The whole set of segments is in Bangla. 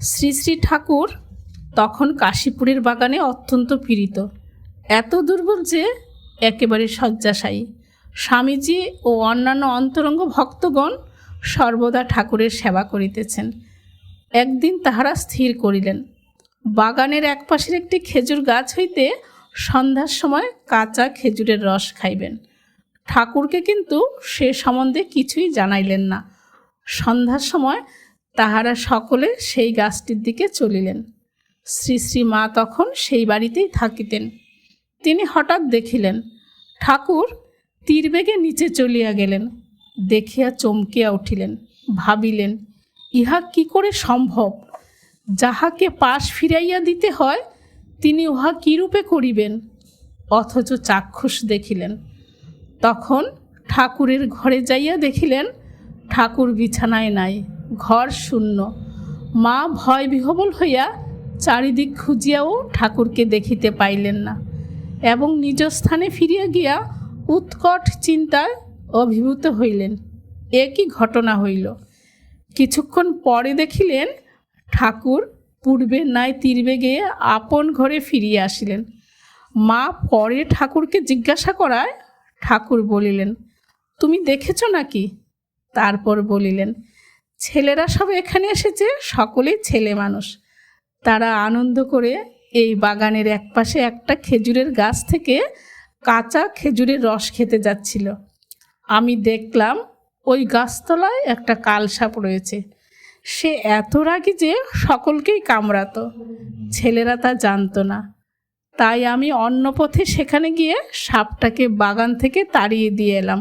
শ্রী শ্রী ঠাকুর তখন কাশীপুরের বাগানে অত্যন্ত পীড়িত। এত দুর্বল যে একেবারে শয্যাশায়ী। স্বামীজি ও অন্যান্য অন্তরঙ্গ ভক্তগণ সর্বদা ঠাকুরের সেবা করিতেছেন। একদিন তাহারা স্থির করিলেন। বাগানের একপাশের একটি খেজুর গাছ হইতে সন্ধ্যার সময় কাঁচা খেজুরের রস খাইবেন। ঠাকুরকে কিন্তু সে সম্বন্ধে কিছুই জানাইলেন না। সন্ধ্যার সময় তাহারা সকলে সেই গাছটির দিকে চলিলেন। শ্রী শ্রী মা তখন সেই বাড়িতেই থাকিতেন। তিনি হঠাৎ দেখিলেন, ঠাকুর তীরবেগে নিচে চলিয়া গেলেন, দেখিয়া চমকিয়া উঠিলেন, ভাবিলেন, ইহা কি করে সম্ভব? যাহাকে পাশ ফিরাইয়া দিতে হয়, তিনি উহা কীরূপে করিবেন? অথচ চাক্ষুষ দেখিলেন, তখন ঠাকুরের ঘরে যাইয়া দেখিলেন, ঠাকুর বিছানায় নাই। ঘর শূন্য। মা ভয় বিহবল হইয়া চারিদিক খুঁজিয়াও ঠাকুরকে দেখিতে পাইলেন না এবং নিজ স্থানে ফিরিয়া গিয়া উৎকট চিন্তায় অভিভূত হইলেন। এ কি ঘটনা হইল? কিছুক্ষণ পরে দেখিলেন ঠাকুর পূর্বে নাই তীরবেগে আপন ঘরে ফিরিয়া আসিলেন। মা পরে ঠাকুরকে জিজ্ঞাসা করায় ঠাকুর বলিলেন, তুমি দেখেছ নাকি? তারপর বলিলেন ছেলেরা সব এখানে এসেছে, সকলেই ছেলে মানুষ। তারা আনন্দ করে এই বাগানের একপাশে একটা খেজুরের গাছ থেকে কাঁচা খেজুরের রস খেতে যাচ্ছিল। আমি দেখলাম ওই গাছতলায় একটা কালসাপ রয়েছে। সে এত রাগি যে সকলকেই কামড়াতো। ছেলেরা তা জানতো না। তাই আমি অন্য পথে সেখানে গিয়ে সাপটাকে বাগান থেকে তাড়িয়ে দিয়ে এলাম।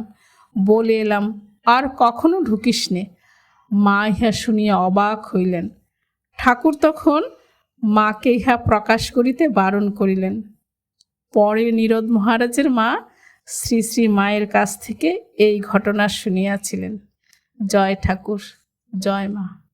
বলে এলাম, আর কখনো ঢুকিস নে মা ইহা শুনিয়া অবাক হইলেন। ঠাকুর তখন মাকে ইহা প্রকাশ করিতে বারণ করিলেন। পরে নীরদ মহারাজের মা শ্রী শ্রী মায়ের কাছ থেকে এই ঘটনা শুনিয়াছিলেন। জয় ঠাকুর, জয় মা।